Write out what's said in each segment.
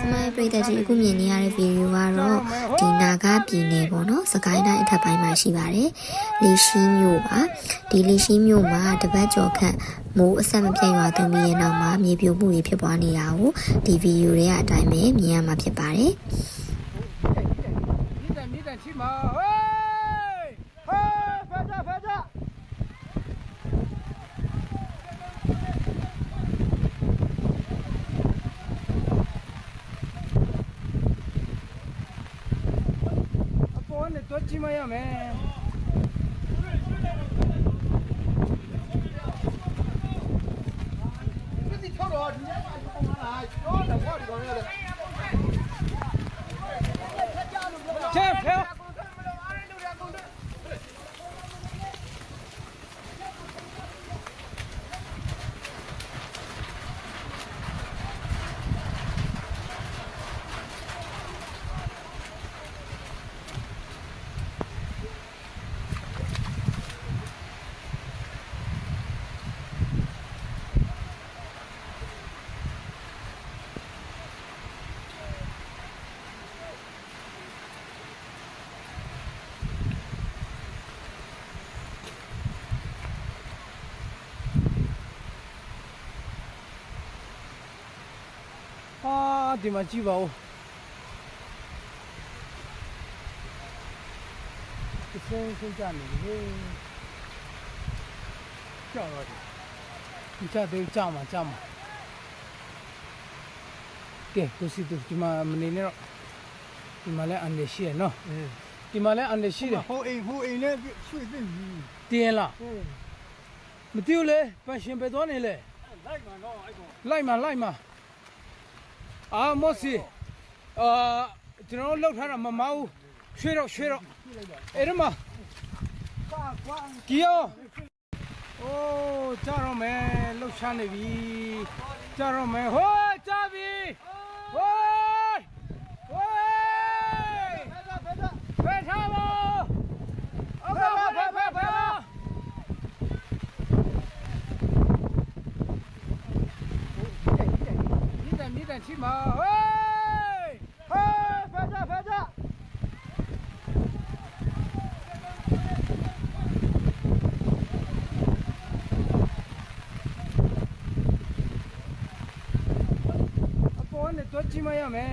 ကျမရဲ့ပြည်သက်ကြီးအခုမြင်နေရတဲ့ဗီဒီယိုကတော့ဒီနာဂပြည်နယ်ပေါ့နော်စကိုင်းတိုင်းအထက်ပိုင်းမှာရှိပါတယ်။လီရှိမြို့ပါဒီလီရှိမြို့မှာတပတ်ကျော်ခန့်မိုးအဆက်မပြတ်ရွာသွန်းပြီးရနောက်မှာမြေပြိုမှုတွေဖြစ်ပွားနေတာကိုဒီဗီဒီယိုတွေကအတိုင်းပဲမြင်ရမှာဖြစ်ပါတယ်။ဒီတန်ဒီတန်ရှိမှာဟေး တွက်ကြည့်မရမယ်ဒီထောက်တော့ဒီမှာပါတော့မှာလားကျောင်းတော့ဘာဒီကောင်ရလဲ 啊，ဒီမှာကြည့်ပါဦးဒီစင်းစင်းကြနေလေကြောက်တော့ဒီဒီကြတဲ့ကြောက်မှာကြောက်မှာကဲကိုစီတူဒီမှာမနေနဲ့တော့ဒီမှာလည်းအန်ရရှိရနော်ဒီမှာလည်းအန်ရရှိတယ်ဟိုအိမ်ဟိုအိမ်နဲ့ရွှေ့သိပြီတင်းလားဟေးမသိဘူးလေပန်ရှင်ပဲသွားနေလေလိုက်မှာတော့အဲ့ကောင်လိုက်မှာလိုက်မှာ အာမော့စီအာကျွန်တော်တို့လောက်ထားတာမမအောင်ရွှေတော့ရွှေတော့အဲ့ဒီမှာပါကွာကြည့်အောင်โอ้ကြတော့မယ်လှုပ်ရှားနေပြီကြတော့မယ်ဟိုး 点气哎哎，嘿，翻车翻车。啊，保安的多气门呀，没。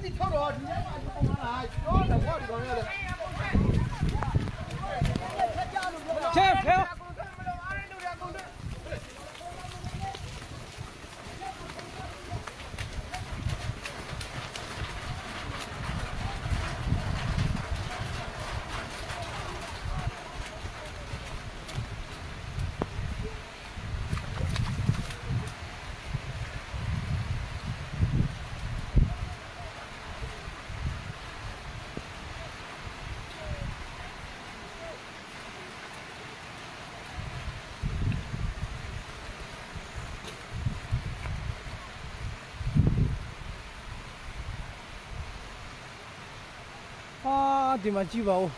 你跳着，你先把，着， ဟာဒီမှာကြည့်ပါဦး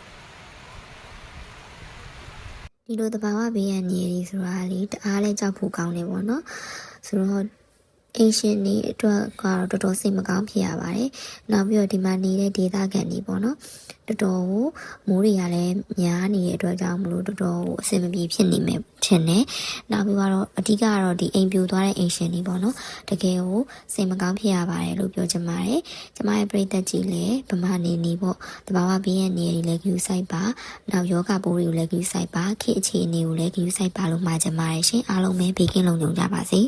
ဒီလိုတဘာဝဘေးရန်နေရီဆိုတာလေတအားလဲကြောက်ဖို့ကောင်းတယ်ပေါ့နော်ဆိုတော့ အင်ရှင်နေအတွက်ကတော့တော်တော်စိတ်မကောင်းဖြစ်ရပါတယ်နောက်ပြီးတော့ဒီမှာနေတဲ့ဒေသခံတွေပေါ့နော်တော်တော်ကိုမိုးတွေကလည်းများနေတဲ့အတွက်ကြောင့်မလို့တော်တော်ကိုအဆင်မပြေဖြစ်နေမယ်ထင်တယ်နောက်ပြီးတော့အဓိကကတော့ဒီအိမ်ပြိုသွားတဲ့အင်ရှင်တွေပေါ့နော်တကယ်ကိုစိတ်မကောင်းဖြစ်ရပါတယ်လို့ပြောချင်ပါတယ်ကျမရဲ့ပရိသတ်ကြီးလည်းဗမာနေနေပေါ့တဘာဝဘေးရန်နေရီလည်းယူဆိုင်ပါနောက်ယောဂပိုးတွေကိုလည်းယူဆိုင်ပါခေတ်အခြေအနေကိုလည်းယူဆိုင်ပါလို့မှာချင်ပါတယ်ရှင်အားလုံးပဲဘေးကင်းလုံခြုံကြပါစေ